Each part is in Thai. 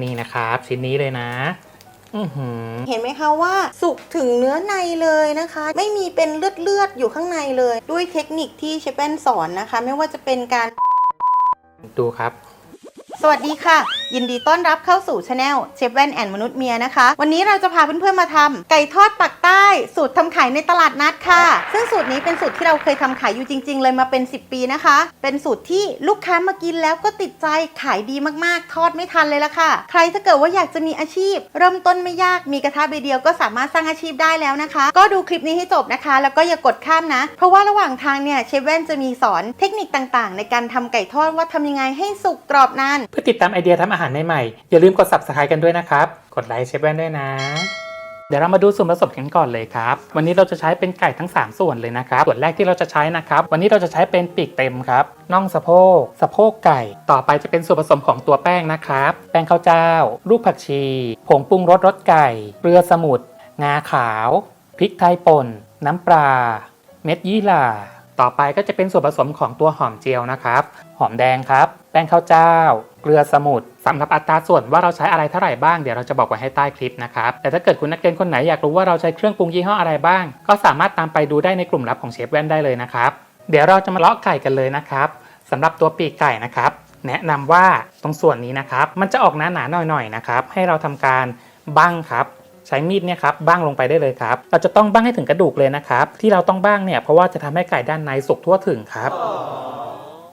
นี่นะครับชิ้นนี้เลยนะอือหือเห็นไหมคะว่าสุกถึงเนื้อในเลยนะคะ ไม่มีเป็นเลือดเลือดๆอยู่ข้างในเลย ด้วยเทคนิคที่เชฟแป้นสอนนะคะ ไม่ว่าจะเป็นการ ดูครับ สวัสดีค่ะ ยินดีต้อนรับเข้าสู่ช anel เชฟแว่นแอนมนุษย์เมียนะคะ วันนี้เราจะพาเพื่อนๆมาทำไก่ทอดปักใต้ สูตรทำขายในตลาดนัดค่ะ ซึ่งสูตรนี้เป็นสูตรที่เราเคยทำขายอยู่จริง ๆ เลยมาเป็น 10 ปีนะคะ เป็นสูตรที่ลูกค้ามากินแล้วก็ติดใจขายดีมากๆ ทอดไม่ทันเลยละค่ะ ใครถ้าเกิดว่าอยากจะมีอาชีพ เริ่มต้นไม่ยากมีกระทะใบเดียวก็สามารถสร้างอาชีพได้แล้วนะคะ ก็ดูคลิปนี้ให้จบนะคะ แล้วก็อย่ากดข้ามนะ เพราะว่าระหว่างทางเนี่ยเชฟแว่นจะมีสอนเทคนิคต่างๆ ในการทำไก่ทอดว่าทำยังไงให้สุกกรอบนานเพื่อติดตามไอเดียทำอาหารใหม่ๆ อย่าลืมกด subscribe กันด้วยนะครับ กดไลค์เชฟแว่นด้วยนะ เดี๋ยวเรามาดูส่วนผสมกันก่อนเลยครับ วันนี้เราจะใช้เป็นไก่ทั้ง 3 ส่วนเลยนะครับ ส่วนแรกที่เราจะใช้นะครับ วันนี้เราจะใช้เป็นปีกเต็มครับ น่องสะโพก สะโพกไก่ ต่อไปจะเป็นส่วนผสมของตัวแป้งนะครับ แป้งข้าวเจ้า ลูกผักชี ผงปรุงรสรสไก่ เกลือสมุน งาขาว พริกไทยป่น น้ำปลา เม็ดยี่หร่าต่อไปก็จะเป็นส่วนผสมของตัวหอมเจียวนะครับ หอมแดงครับ แป้งข้าวเจ้า เกลือสมุนสำหรับอัตราส่วนว่าเราใช้อะไรเท่าไหร่บ้างเดี๋ยวเราจะบอกไว้ให้ใต้คลิปนะครับแต่ถ้าเกิดคุณนักเรียนคนไหนอยากรู้ว่าเราใช้เครื่องปรุงยี่ห้ออะไรบ้าง ก็สามารถตามไปดูได้ในกลุ่มลับของเชฟแว่นได้เลยนะครับเดี๋ยวเราจะมาเลาะไก่กันเลยนะครับสำหรับตัวปีกไก่นะครับ แนะนำว่าตรงส่วนนี้นะครับ มันจะออกหนาๆหน่อยๆนะครับให้เราทำการบั้งครับใช้มีดเนี่ยครับบ้างลงไปได้เลยครับ เราจะต้องบ้างให้ถึงกระดูกเลยนะครับ ที่เราต้องบ้างเนี่ยเพราะว่าจะทำให้ไก่ด้านในสุกทั่วถึงครับ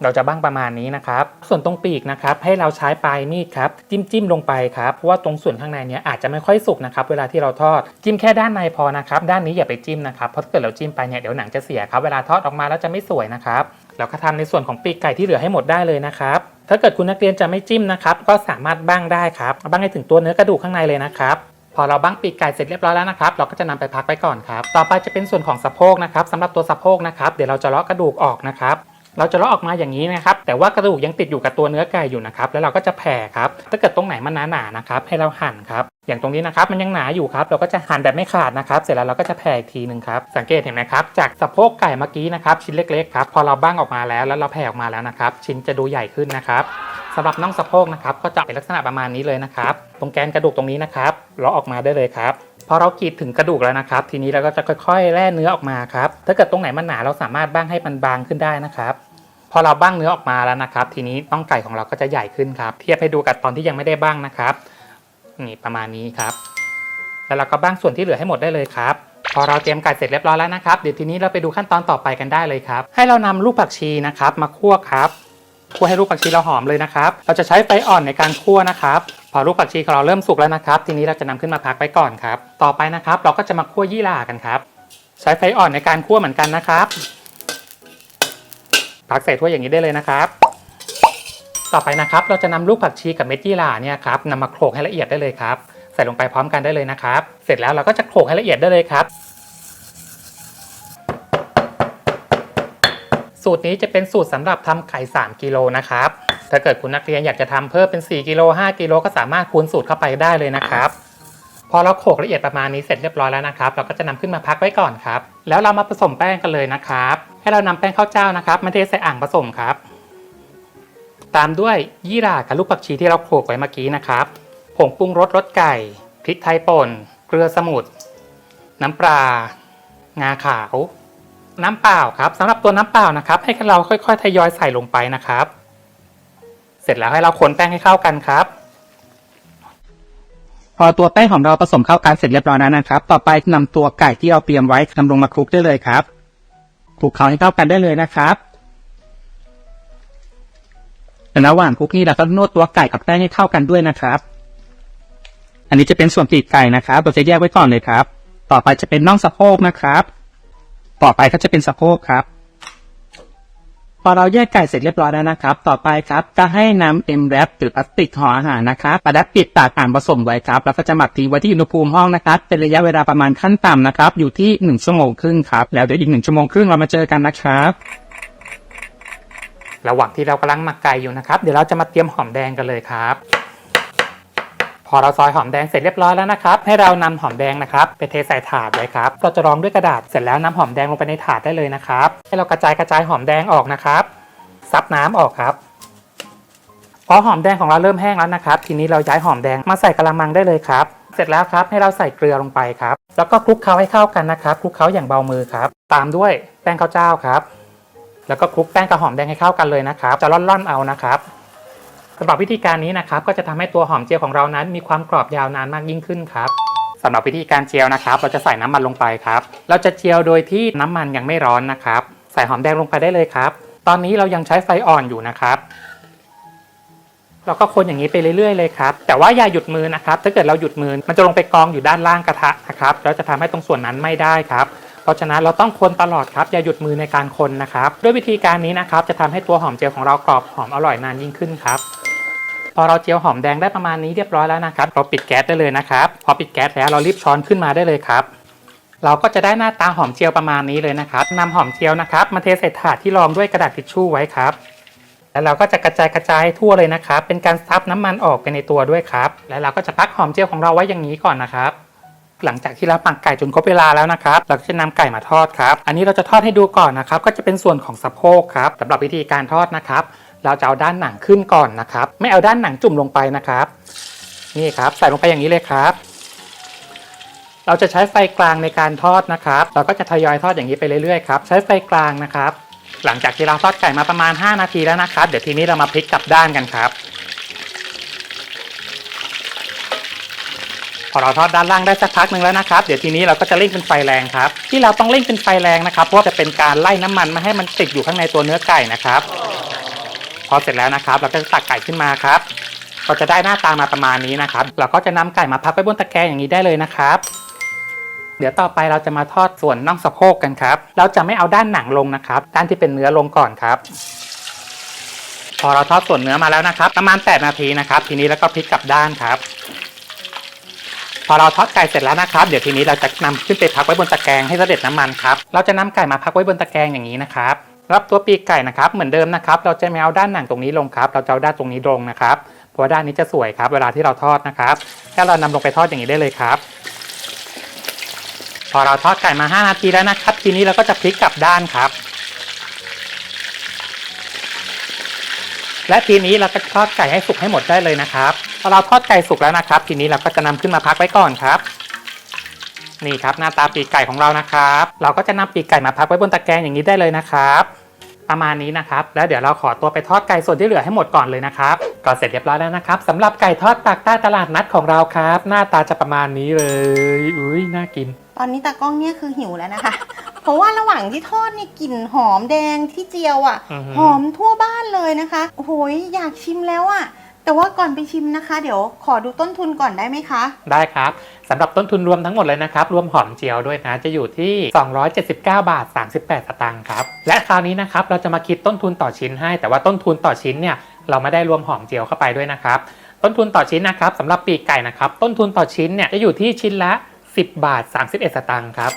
เราจะบ้างประมาณนี้นะครับ ส่วนตรงปีกนะครับให้เราใช้ปลายมีดครับจิ้มจิ้มลงไปครับเพราะว่าตรงส่วนข้างในเนี้ยอาจจะไม่ค่อยสุกนะครับเวลาที่เราทอดจิ้มแค่ด้านในพอนะครับด้านนี้อย่าไปจิ้มนะครับเพราะถ้าเกิดเราจิ้มไปเนี่ยเดี๋ยวหนังจะเสียครับเวลาทอดออกมาแล้วจะไม่สวยนะครับเราก็ทำในส่วนของปีกไก่ที่เหลือให้หมดได้เลยนะครับถ้าเกิดคุณนักเรียนจะไม่จิ้มนะครับก็สามารถบ้างได้ครับบ้างให้ถึงตัวเนื้อกระดูกข้างในเลยนะครับพอเราบ้างปีกไก่เสร็จเรียบร้อยแล้วนะครับ เราก็จะนำไปพักไว้ก่อนครับ ต่อไปจะเป็นส่วนของสะโพกนะครับสำหรับตัวสะโพกนะครับ เดี๋ยวเราจะเลาะกระดูกออกนะครับ เราจะเลาะออกมาอย่างนี้นะครับ แต่ว่ากระดูกยังติดอยู่กับตัวเนื้อไก่อยู่นะครับ แล้วเราก็จะแผ่ครับ ถ้าเกิดตรงไหนมันหนาๆนะครับ ให้เราหั่นครับ อย่างตรงนี้นะครับ มันยังหนาอยู่ครับ เราก็จะหั่นแบบไม่ขาดนะครับ เสร็จแล้วเราก็จะแผ่อีกทีหนึ่งครับ สังเกตเห็นไหมครับ จากสะโพกไก่เมื่อกี้นะครับ ชิ้นเล็กๆครับ พอเราบ้างออกมาแล้ว แล้วเราแผ่ออกมาแล้วนะครับ ชิ้นจะดูใหญ่ขึ้นนะครับสำหรับน่องสะโพกนะครับ ก็จะเป็นลักษณะประมาณนี้เลยนะครับ ตรงแกนกระดูกตรงนี้นะครับเลาะออกมาได้เลยครับพอเรากรีดถึงกระดูกแล้วนะครับ ทีนี้เราก็จะค่อยๆแล่เนื้อออกมาครับ ถ้าเกิดตรงไหนมันหนาเราสามารถบ้างให้มันบางขึ้นได้นะครับ พอเราบ้างเนื้อออกมาแล้วนะครับ ทีนี้น่องไก่ของเราก็จะใหญ่ขึ้นครับ เทียบให้ดูกับตอนที่ยังไม่ได้บ้างนะครับ นี่ประมาณนี้ครับ แล้วเราก็บ้างส่วนที่เหลือให้หมดได้เลยครับ พอเราเตรียมไก่เสร็จเรียบร้อยแล้วนะครับ เดี๋ยวทีนี้เราไปดูขั้นตอนต่อไปกันได้เลยครับ ให้เรานำลูกผักชีนะครับ มาคั่วครับคั่วให้ลูกผักชีเราหอมเลยนะครับ เราจะใช้ไฟอ่อนในการคั่วนะครับ พอลูกผักชีของเราเริ่มสุกแล้วนะครับ ทีนี้เราจะนำขึ้นมาพักไว้ก่อนครับ ต่อไปนะครับ เราก็จะมาคั่วยี่หร่ากันครับ ใช้ไฟอ่อนในการคั่วเหมือนกันนะครับ พักใส่ถ้วยอย่างนี้ได้เลยนะครับ ต่อไปนะครับ เราจะนำลูกผักชีกับเม็ดยี่หร่าเนี่ยครับนำมาโขลกให้ละเอียดได้เลยครับ ใส่ลงไปพร้อมกันได้เลยนะครับ เสร็จแล้วเราก็จะโขลกให้ละเอียดได้เลยครับ สูตรนี้จะเป็นสูตรสำหรับทำไข่3กิโลนะครับ ถ้าเกิดคุณนักเรียนอยากจะทำเพิ่มเป็น4กิโล5กิโลก็สามารถคูณสูตรเข้าไปได้เลยนะครับพอเราโขลกละเอียดประมาณนี้เสร็จเรียบร้อยแล้วนะครับ เราก็จะนำขึ้นมาพักไว้ก่อนครับ แล้วเรามาผสมแป้งกันเลยนะครับ ให้เรานำแป้งข้าวเจ้านะครับมาเทใส่อ่างผสมครับ ตามด้วยยี่หร่ากับลูกผักชีที่เราโขลกไว้เมื่อกี้นะครับ ผงปรุงรสรสไก่พริกไทยป่น เกลือสมุนน้ำปลางาขาว น้ำเปล่าครับสำหรับตัวน้ำเปล่านะครับ ให้เราค่อยๆทยอยใส่ลงไปนะครับ เสร็จแล้วให้เราคนแป้งให้เข้ากันครับ พอตัวแป้งของเราผสมเข้ากันเสร็จเรียบร้อยแล้วนะครับ ต่อไปนำตัวไก่ที่เราเตรียมไว้นำลงมาคลุกได้เลยครับ คลุกเคล้าให้เข้ากันได้เลยนะครับแต่ระหว่างคลุกนี่เราก็นวดตัวไก่กับแป้งให้เข้ากันด้วยนะครับ อันนี้จะเป็นส่วนปีกไก่นะครับเราจะแยกไว้ก่อนเลยครับ ต่อไปจะเป็นน่องสะโพกนะครับ ต่อไปก็จะเป็นสะโพกครับ พอเราแยกไก่เสร็จเรียบร้อยแล้วนะครับ ต่อไปครับจะให้นำเอ็มแรปหรือพลาสติกห่ออาหารนะครับประดับปิดปากอ่านผสมไว้ครับแล้วก็จะหมักทิ้งไว้ที่อุณหภูมิห้องนะครับเป็นระยะเวลาประมาณขั้นต่ำนะครับอยู่ที่หนึ่งชั่วโมงครึ่งครับแล้วเดี๋ยวอีกหนึ่งชั่วโมงครึ่งเรามาเจอกันนะครับระหว่างที่เรากำลังหมักไก่อยู่นะครับ เดี๋ยวเราจะมาเตรียมหอมแดงกันเลยครับ พอเราซอยหอมแดงเสร็จเรียบร้อยแล้วนะครับ ให้เรานำหอมแดงนะครับไปเทใส่ถาดไว้ครับเราจะรองด้วยกระดาษเสร็จแล้วนำหอมแดงลงไปในถาดได้เลยนะครับ ให้เรากระจายกระจายหอมแดงออกนะครับซับน้ำออกครับพอหอมแดงของเราเริ่มแห้งแล้วนะครับ ทีนี้เราย้ายหอมแดงมาใส่กระมังได้เลยครับ เสร็จแล้วครับให้เราใส่เกลือลงไปครับ แล้วก็คลุกเคล้าให้เข้ากันนะครับคลุกเคล้าอย่างเบามือครับ ตามด้วยแป้งข้าวเจ้าครับ แล้วก็คลุกแป้งกับหอมแดงให้เข้ากันเลยนะครับ จะร่อนๆเอานะครับ สำหรับวิธีการนี้นะครับก็จะทำให้ตัวหอมเจียวของเรานั้น มีความกรอบยาวนานมากยิ่งขึ้นครับสำหรับวิธีการเจียวนะครับ เราจะใส่น้ำมันลงไปครับ เราจะเจียวโดยที่น้ำมันยังไม่ร้อนนะครับ ใส่หอมแดงลงไปได้เลยครับ ตอนนี้เรายังใช้ไฟอ่อนอยู่นะครับ เราก็คนอย่างนี้ไปเรื่อยๆเลยครับ แต่ว่าอย่าหยุดมือนะครับ ถ้าเกิดเราหยุดมือมันจะลงไปกองอยู่ด้านล่างกระทะนะครับแล้วจะทำให้ตรงส่วนนั้นไม่ได้ครับ เพราะฉะนั้นเราต้องคนตลอดครับอย่าหยุดมือในการคนนะครับ ด้วยวิธีการนี้นะครับจะทำให้ตัวหอมเจียวของเรากรอบหอมอร่อยนานยิ่งขึ้นครับพอเราเจียวหอมแดงได้ประมาณนี้เรียบร้อยแล้วนะครับ เราปิดแก๊สได้เลยนะครับ พอปิดแก๊สแล้วเรารีบช้อนขึ้นมาได้เลยครับ เราก็จะได้หน้าตาหอมเจียวประมาณนี้เลยนะครับนำหอมเจียวนะครับมาเทใส่ถาดที่รองด้วยกระดาษทิชชู่ไว้ครับแล้วเราก็จะกระจายกระจายทั่วเลยนะครับ เป็นการซับน้ำมันออกไปในตัวด้วยครับ แล้วเราก็จะพักหอมเจียวของเราไว้อย่างนี้ก่อนนะครับ หลังจากที่เราปักไก่จนครบเวลาแล้วนะครับเราก็จะนำไก่มาทอดครับ อันนี้เราจะทอดให้ดูก่อนนะครับก็จะเป็นส่วนของสะโพกครับสำหรับวิธีการทอดนะครับ เราจะเอาด้านหนังขึ้นก่อนนะครับ ไม่เอาด้านหนังจุ่มลงไปนะครับ นี่ครับใส่ลงไปอย่างนี้เลยครับ เราจะใช้ไฟกลางในการทอดนะครับ เราก็จะทยอยทอดอย่างนี้ไปเรื่อยๆครับใช้ไฟกลางนะครับ หลังจากที่เราทอดไก่มาประมาณ 5 นาทีแล้วนะครับ เดี๋ยวทีนี้เรามาพลิกกลับด้านกันครับ พอเราทอดด้านล่างได้สักพักหนึ่งแล้วนะครับ เดี๋ยวทีนี้เราก็จะเร่งเป็นไฟแรงครับ ที่เราต้องเร่งเป็นไฟแรงนะครับ เพราะว่าจะเป็นการไล่น้ำมันไม่ให้มันติดอยู่ข้างในตัวเนื้อไก่นะครับ พอเสร็จแล้วนะครับ เราก็จะตักไก่ขึ้นมาครับก็จะได้หน้าตามาประมาณนี้นะครับ เราก็จะนำไก่มาพักไว้บนตะแกรงอย่างนี้ได้เลยนะครับ เดี๋ยวต่อไปเราจะมาทอดส่วนน่องสะโพกกันครับ เราจะไม่เอาด้านหนังลงนะครับ ด้านที่เป็นเนื้อลงก่อนครับ พอเราทอดส่วนเนื้อมาแล้วนะครับ ประมาณ 8 นาทีนะครับ ทีนี้แล้วก็พลิกกลับด้านครับ พอเราทอดไก่เสร็จแล้วนะครับ เดี๋ยวทีนี้เราจะนำขึ้นไปพักไว้บนตะแกรงให้เสด็จน้ำมันครับ เราจะนำไก่มาพักไว้บนตะแกรงอย่างนี้นะครับ รับตัวปีกไก่นะครับเหมือนเดิมนะครับ เราจะไม่เอาด้านหนังตรงนี้ลงครับ เราจะเอาด้านตรงนี้ลงนะครับ เพราะว่าด้านนี้จะสวยครับ เวลาที่เราทอดนะครับแค่เรานำลงไปทอดอย่างนี้ได้เลยครับ พอเราทอดไก่มา 5 นาทีแล้วนะครับ ทีนี้เราก็จะพลิกกลับด้านครับและทีนี้เราก็ทอดไก่ให้สุกให้หมดได้เลยนะครับ พอเราทอดไก่สุกแล้วนะครับ ทีนี้เราก็จะนำขึ้นมาพักไว้ก่อนครับ นี่ครับหน้าตาปีกไก่ของเรานะครับ เราก็จะนำปีกไก่มาพักไว้บนตะแกรงอย่างนี้ได้เลยนะครับประมาณนี้นะครับ แล้วเดี๋ยวเราขอตัวไปทอดไก่ส่วนที่เหลือให้หมดก่อนเลยนะครับก็เสร็จเรียบร้อยแล้วนะครับสำหรับไก่ทอดปากใต้ตลาดนัดของเราครับ หน้าตาจะประมาณนี้เลยอุ้ยน่ากิน ตอนนี้ตากล้องเนี่ยคือหิวแล้วนะคะ เพราะว่าระหว่างที่ทอดเนี่ยกลิ่นหอมแดงที่เจียวอะ่ะอือหือหอมทั่วบ้านเลยนะคะโอ้โหยอยากชิมแล้วอะ่ะ แต่ว่าก่อนไปชิมนะคะ เดี๋ยวขอดูต้นทุนก่อนได้ไหมคะ ได้ครับสำหรับต้นทุนรวมทั้งหมดเลยนะครับ รวมหอมเจียวด้วยนะ จะอยู่ที่ 279 บาท 38สตางค์ครับ และคราวนี้นะครับเราจะมาคิดต้นทุนต่อชิ้นให้ แต่ว่าต้นทุนต่อชิ้นเนี่ยเราไม่ได้รวมหอมเจียวเข้าไปด้วยนะครับ ต้นทุนต่อชิ้นนะครับสำหรับปีกไก่นะครับ ต้นทุนต่อชิ้นเนี่ยจะอยู่ที่ชิ้นละ 10 บาท 31สตางค์ครับ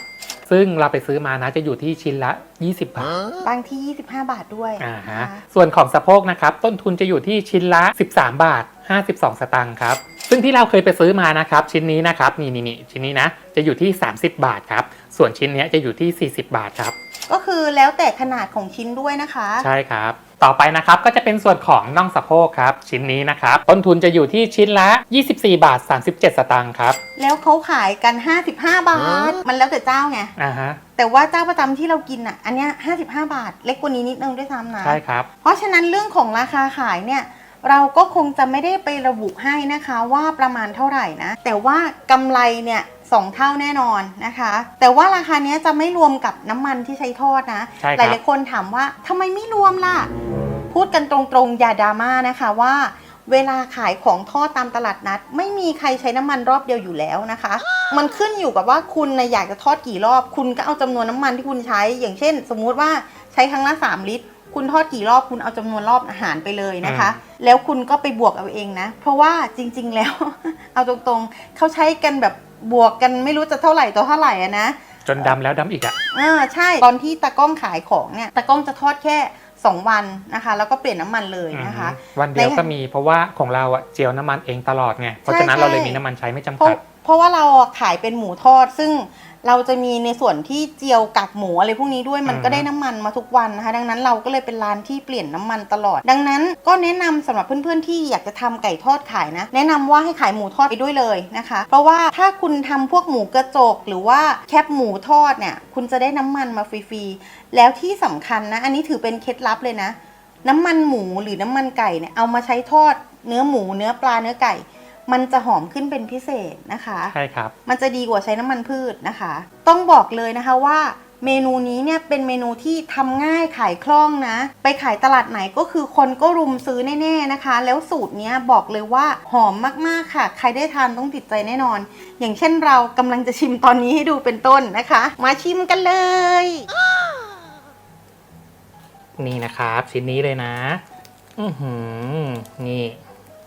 ซึ่งเราไปซื้อมานะจะอยู่ที่ชิ้นละ 20 บาทบางที่ 25 บาทด้วยอ่าฮะนะคะส่วนของสะโพกนะครับต้นทุนจะอยู่ที่ชิ้นละ 13 บาท 52 สตางค์ครับซึ่งที่เราเคยไปซื้อมานะครับชิ้นนี้นะครับนี่นี่นี่ชิ้นนี้นะจะอยู่ที่ 30 บาทครับส่วนชิ้นเนี้ยจะอยู่ที่ 40 บาทครับก็คือแล้วแต่ขนาดของชิ้นด้วยนะคะ ใช่ครับ ต่อไปนะครับก็จะเป็นส่วนของน่องสะโพกครับชิ้นนี้นะครับต้นทุนจะอยู่ที่ชิ้นละ 24 บาท 37 สตางค์ครับแล้วเขาขายกัน 55 บาท มันแล้วแต่เจ้าไงอ่าฮะแต่ว่าเจ้าประจำที่เรากินอะอันเนี้ย55 บาท เล็กกว่านี้นิดนึงด้วยซ้ำนะใช่ครับเพราะฉะนั้นเรื่องของราคาขายเนี่ยเราก็คงจะไม่ได้ไประบุให้นะคะว่าประมาณเท่าไหร่นะ แต่ว่ากำไรเนี่ยสองเท่าแน่นอนนะคะ แต่ว่าราคาเนี้ยจะไม่รวมกับน้ำมันที่ใช้ทอดนะ ใช่หครับ ลายๆคนถามว่าทำไมไม่รวมล่ะ พูดกันตรงๆอย่าดราม่านะคะว่าเวลาขายของทอดตามตลาดนัด ไม่มีใครใช้น้ำมันรอบเดียวอยู่แล้วนะคะ มันขึ้นอยู่กับว่าคุณนะอยากจะทอดกี่รอบ คุณก็เอาจำนวนน้ำมันที่คุณใช้ อย่างเช่น สมมุติว่าใช้ครั้งละ 3 ลิตร คุณทอดกี่รอบคุณเอาจำนวนรอบอาหารไปเลยนะคะ แล้วคุณก็ไปบวกเอาเองนะ เพราะว่าจริง ๆ แล้ว เอาตรงๆเขาใช้กันแบบบวกกันไม่รู้จะเท่าไหร่ต่อเท่าไหร่อะนะจนดำแล้วดำอีกอะอ่าใช่ตอนที่ตากล้องขายของเนี่ยตากล้องจะทอดแค่ 2วันนะคะ แล้วก็เปลี่ยนน้ำมันเลยนะคะ วันเดียวก็มีเพราะว่าของเราอะเจียวน้ำมันเองตลอดไงเพราะฉะนั้นใช่เราเลยใช่มีน้ำมันใช้ไม่จำเพราะกัด เพราะว่าเราขายเป็นหมูทอดซึ่ง เราจะมีในส่วนที่เจียวกากหมูอะไรพวกนี้ด้วยมันก็ได้น้ำมันมาทุกวันนะคะ ดังนั้นเราก็เลยเป็นร้านที่เปลี่ยนน้ำมันตลอด ดังนั้นก็แนะนำสำหรับเพื่อนๆที่อยากจะทำไก่ทอดขายนะ แนะนำว่าให้ขายหมูทอดไปด้วยเลยนะคะ เพราะว่าถ้าคุณทำพวกหมูกระจกหรือว่าแคบหมูทอดเนี่ยคุณจะได้น้ำมันมาฟรีๆแล้วที่สำคัญนะ อันนี้ถือเป็นเคล็ดลับเลยนะ น้ำมันหมูหรือน้ำมันไก่เนี่ยเอามาใช้ทอดเนื้อหมูเนื้อปลาเนื้อไก่ มันจะหอมขึ้นเป็นพิเศษนะคะใช่ครับ มันจะดีกว่าใช้น้ำมันพืชนะคะ ต้องบอกเลยนะคะว่าเมนูนี้เนี่ยเป็นเมนูที่ทำง่ายขายคล่องนะ ไปขายตลาดไหนก็คือคนก็รุมซื้อแน่ๆนะคะ แล้วสูตรเนี้ยบอกเลยว่าหอมมากๆค่ะ ใครได้ทานต้องติดใจแน่นอน อย่างเช่นเรากำลังจะชิมตอนนี้ให้ดูเป็นต้นนะคะ มาชิมกันเลย นี่นะครับชิ้นนี้เลยนะ อือหือนี่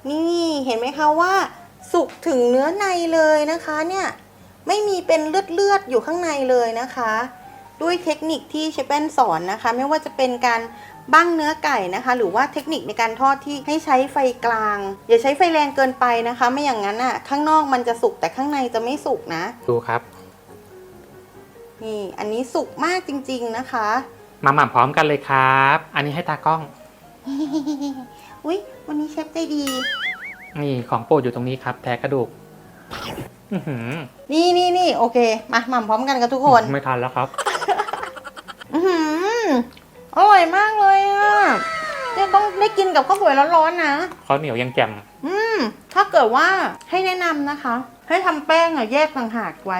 นี่เห็นไหมคะว่า สุกถึงเนื้อในเลยนะคะเนี่ยไม่มีเป็นเลือดเลือดๆอยู่ข้างในเลยนะคะ ด้วยเทคนิคที่เชฟแป้นสอนนะคะ ไม่ว่าจะเป็นการบ้างเนื้อไก่นะคะ หรือว่าเทคนิคในการทอดที่ให้ใช้ไฟกลาง อย่าใช้ไฟแรงเกินไปนะคะ ไม่อย่างนั้นอะข้างนอกมันจะสุกแต่ข้างในจะไม่สุกนะ ดูครับ นี่อันนี้สุกมากจริง ๆนะคะ มาหม่ำพร้อมกันเลยครับ อันนี้ให้ตากล้อง อุ๊ย วันนี้เชฟใจดี นี่ของโปรดอยู่ตรงนี้ครับ แท้กระดูกอือหือนี่นี่นี่โอเค มาหม่ำพร้อมกันกับทุกคน ไม่ทันแล้วครับ อือหืออร่อยมากเลยอะเนี่ยต้องได้กินกับข้าวสวยร้อนๆนะ ข้าวเหนียวยังแจ่มอืม ถ้าเกิดว่าให้แนะนำนะคะ ให้ทำแป้งอะแยกต่างหากไว้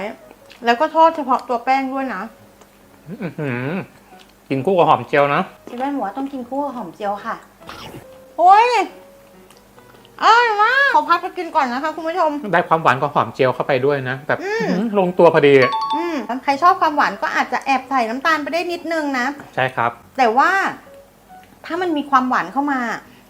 แล้วก็ทอดเฉพาะตัวแป้งด้วยนะ อือหือ กินคู่กับหอมเจียวนะที่บ้านบอกว่าต้องกินคู่กับหอมเจียวค่ะ โอ้ยอร่อยมากขอพักไปกินก่อนนะคะคุณผู้ชม ได้ความหวานของหอมเจียวเข้าไปด้วยนะ แบบอืมอื้อหือลงตัวพอดี อืมใครชอบความหวานก็อาจจะแอบใส่น้ำตาลไปได้นิดนึงนะ ใช่ครับ แต่ว่าถ้ามันมีความหวานเข้ามา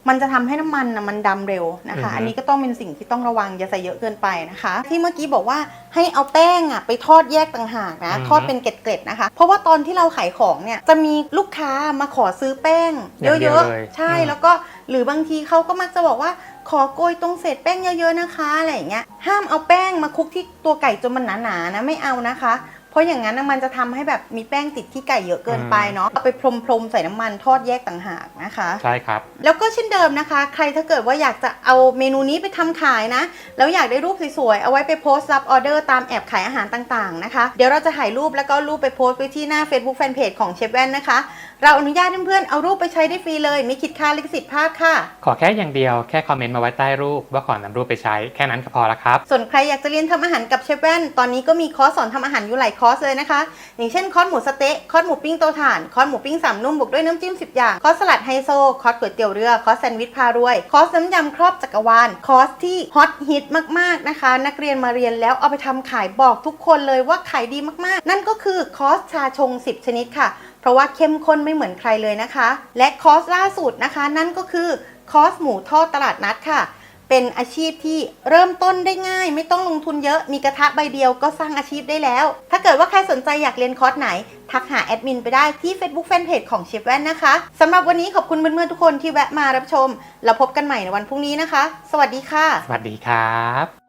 มันจะทำให้น้ำมันนะมันดำเร็วนะคะอือฮึอันนี้ก็ต้องเป็นสิ่งที่ต้องระวังอย่าใส่เยอะเกินไปนะคะ ที่เมื่อกี้บอกว่าให้เอาแป้งอะไปทอดแยกต่างหากนะทอดเป็นเกล็ดๆนะคะ เพราะว่าตอนที่เราขายของเนี่ยจะมีลูกค้ามาขอซื้อแป้งอย่างเดีเยยวอะเลยๆใช่อืมแล้วก็หรือบางทีเขาก็มักจะบอกว่าขอโกยตรงเศษแป้งเยอะๆนะคะอะไรอย่างเงี้ยห้ามเอาแป้งมาคลุกที่ตัวไก่จนมันหนาๆนะไม่เอานะคะเพ ราะอย่างนั้นนะมันจะทำให้แบบมีแป้งติดที่ไก่เยอะเกินไปเนาะเอาไปพรมๆใส่น้ำมันทอดแยกต่างหากนะคะใช่ครับ แล้วก็เช่นเดิมนะคะ ใครถ้าเกิดว่าอยากจะเอาเมนูนี้ไปทำขายนะ แล้วอยากได้รูปสวยๆเอาไว้ไปโพสต์รับออเดอร์ตามแอบขายอาหารต่างๆนะคะ เดี๋ยวเราจะถ่ายรูปแล้วก็รูปไปโพสต์ไว้ที่หน้า Facebook Fanpage ของเชฟแว่นนะคะ เราอนุญาตเพื่อนๆเอารูปไปใช้ได้ฟรีเลยไม่คิดค่าลิขสิทธิ์ภาพค่ะ ขอแค่อย่างเดียวแค่คอมเมนต์มาไว้ใต้รูปว่าขอนำรูปไปใช้แค่นั้นก็พอละครับส่วนใครอยากจะเรียนทำอาหารกับเชฟแว่นตอนนี้ก็มีคอร์สสอนทำอาหารอยู่หลายคอร์สเลยนะคะ อย่างเช่นคอร์สหมูสเต๊ะคอร์สหมูปิ้งเตถ่านคอร์สหมูปิ้งสามนุ่มบวกด้วยน้ำจิ้ม10 อย่าง คอร์สสลัดไฮโซ คอร์สก๋วยเตี๋ยวเรือ คอร์สแซนด์วิชพารวย คอร์สน้ำยำครอบจักรวาล คอร์สที่ฮอตฮิตมากๆนะคะ นักเรียนมาเรียนแล้วเอาไปทำขายบอกทุกคนเลยว่าขายดีมากๆ นั่นก็คือคอร์สชาชง 10 ชนิดค่ะ เพราะว่าเข้มข้นไม่เหมือนใครเลยนะคะ และคอร์สล่าสุดนะคะ นั่นก็คือคอร์สหมูทอดตลาดนัดค่ะ เป็นอาชีพที่เริ่มต้นได้ง่าย ไม่ต้องลงทุนเยอะมีกระทะใบเดียวก็สร้างอาชีพได้แล้ว ถ้าเกิดว่าใครสนใจอยากเรียนคอร์สไหน ทักหาแอดมินไปได้ที่ Facebook Fanpage ของเชฟแว่นนะคะสำหรับวันนี้ขอบคุณเพื่อนๆทุกคนที่แวะมารับชม แล้วพบกันใหม่ในวันพรุ่งนี้นะคะ สวัสดีค่ะ สวัสดีครับ